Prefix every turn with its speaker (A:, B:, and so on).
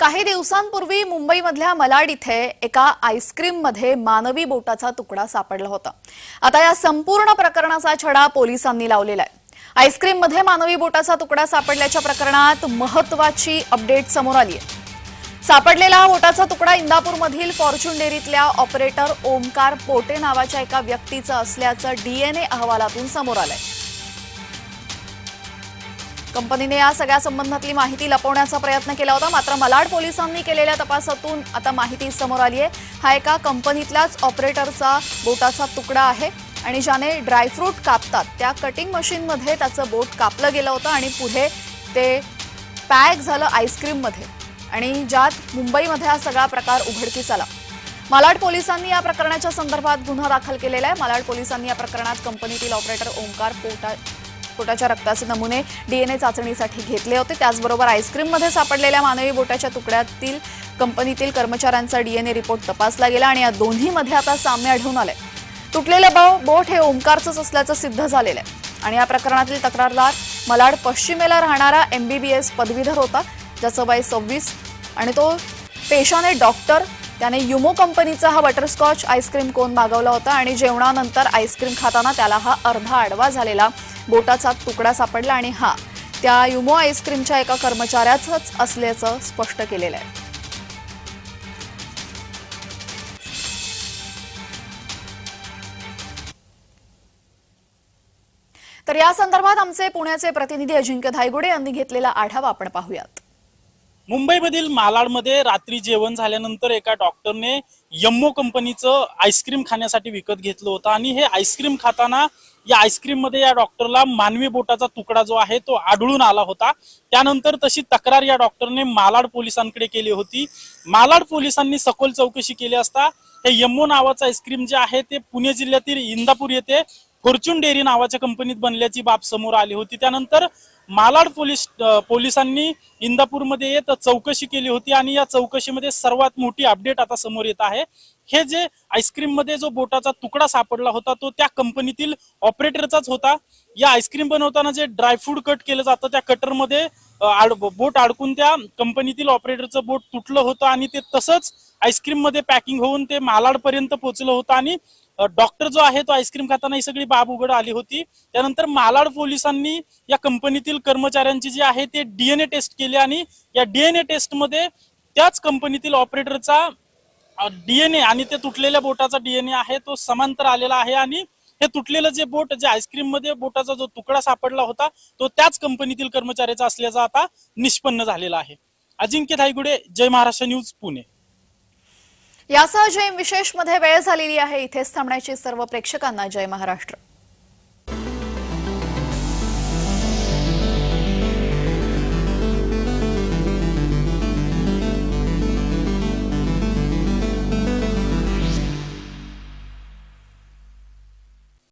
A: काही दिवसांपूर्वी मुंबईमधल्या मलाड इथे एका आईस्क्रीममध्ये मानवी बोटाचा तुकडा सापडला होता. आता या संपूर्ण प्रकरणाचा छडा पोलिसांनी लावलेला आहे. आईस्क्रीममध्ये मानवी बोटाचा तुकडा सापडल्याच्या प्रकरणात महत्वाची अपडेट समोर आली आहे. सापडलेला बोटाचा तुकडा इंदापूरमधील फॉर्च्यून डेअरीतल्या ऑपरेटर ओमकार पोटे नावाच्या एका व्यक्तीचं असल्याचं डीएनए अहवालातून समोर आलंय. कंपनीने या सगळ्या संबंधातली माहिती लपवण्याचा प्रयत्न केला होता. मात्र मलाड पोलिसांनी केलेल्या तपासातून आता माहिती समोर आली आहे. हा एका कंपनीतल्याच ऑपरेटरचा बोटाचा तुकडा आहे आणि ज्याने ड्रायफ्रूट कापतात. त्या कटिंग मशीनमध्ये त्याचं बोट कापलं गेलं होतं आणि पुढे ते पॅक झालं आईस्क्रीममध्ये आणि ज्यात मुंबईमध्ये हा सगळा प्रकार उघडकीस आला. मालाड पोलिसांनी या प्रकरणाच्या संदर्भात गुन्हा दाखल केलेला आहे. मालाड पोलिसांनी या प्रकरणात कंपनीतील ऑपरेटर ओंकार पोटा बोटाच्या रक्ताचे नमुने डीएनए चाचणीसाठी घेतले होते. त्याचबरोबर आईस्क्रीममध्ये सापडलेल्या मानवी बोटाच्या तुकड्यातील कंपनीतील कर्मचाऱ्यांचा डीएनए रिपोर्ट तपासला गेला आणि या दोन्हीमध्ये आता साम्य आढळून आले तुटलेलं बो बोट हे ओंकारचंच असल्याचं सिद्ध झालेलं आहे. आणि या प्रकरणातील तक्रारदार मलाड पश्चिमेला राहणारा एम बी बी एस पदवीधर होता ज्याचं वय सव्वीस आणि तो पेशाने डॉक्टर. त्याने युमो कंपनीचा हा बटरस्कॉच आईस्क्रीम कोन मागवला होता आणि जेवणानंतर आईस्क्रीम खाताना त्याला हा अर्धा आडवा झालेला बोटाचा तुकडा सापडला आणि हा त्या युमो आईस्क्रीमच्या एका कर्मचाऱ्याचंच असल्याचं स्पष्ट केलेलं आहे. तर या संदर्भात आमचे पुण्याचे प्रतिनिधी अजिंक्य धायगुडे यांनी घेतलेला आढावा आपण पाहूयात.
B: मुंबईमधील मालाडमध्ये रात्री जेवण झाल्यानंतर एका डॉक्टरने यम्मो कंपनीचं आईस्क्रीम खाण्यासाठी विकत घेतलं होतं आणि हे आईस्क्रीम खाताना या आईस्क्रीममध्ये या डॉक्टरला मानवी बोटाचा तुकडा जो आहे तो आढळून आला होता. त्यानंतर तशी तक्रार या डॉक्टरने मालाड पोलिसांकडे केली होती. मालाड पोलिसांनी सखोल चौकशी केली असता हे यमो नावाचं आईस्क्रीम जे आहे ते पुणे जिल्ह्यातील इंदापूर येथे फॉर्च्युन डेअरी नावाच्या कंपनीत बनल्याची बाब समोर आली होती. त्यानंतर मालाड पोलीस पोलिसांनी इंदापूरमध्ये येत चौकशी केली होती आणि या चौकशीमध्ये सर्वात मोठी अपडेट आता समोर येत आहे. हे जे आईस्क्रीममध्ये जो बोटाचा तुकडा सापडला होता तो त्या कंपनीतील ऑपरेटरचाच होता. या आईस्क्रीम बनवताना जे ड्रायफ्रूट कट केलं जातं त्या कटरमध्ये आड बोट अडकून त्या कंपनीतील ऑपरेटरचं बोट तुटलं होतं आणि ते तसंच आईस्क्रीममध्ये पॅकिंग होऊन ते मालाड पर्यंत पोहोचलं होतं आणि डॉक्टर जो आहे तो आईस्क्रीम खाताना ही सगळी बाब उघड आली होती. त्यानंतर मालाड पोलिसांनी या कंपनीतील कर्मचाऱ्यांची जी आहे ते डीएनए टेस्ट केली आणि या डीएनए टेस्टमध्ये त्याच कंपनीतील ऑपरेटरचा डीएनए आणि ते तुटलेल्या बोटाचा डीएनए आहे तो समांतर आलेला आहे आणि हे तुटलेलं जे बोट जे आईस्क्रीममध्ये बोटाचा जो तुकडा सापडला होता तो त्याच कंपनीतील कर्मचाऱ्याचा असल्याचा आता निष्पन्न झालेला आहे. अजिंक्य धायगुडे जय महाराष्ट्र न्यूज पुणे.
A: यासह जय विशेषमध्ये वेळ झालेली आहे. इथेच थांबण्याची सर्व प्रेक्षकांना जय महाराष्ट्र.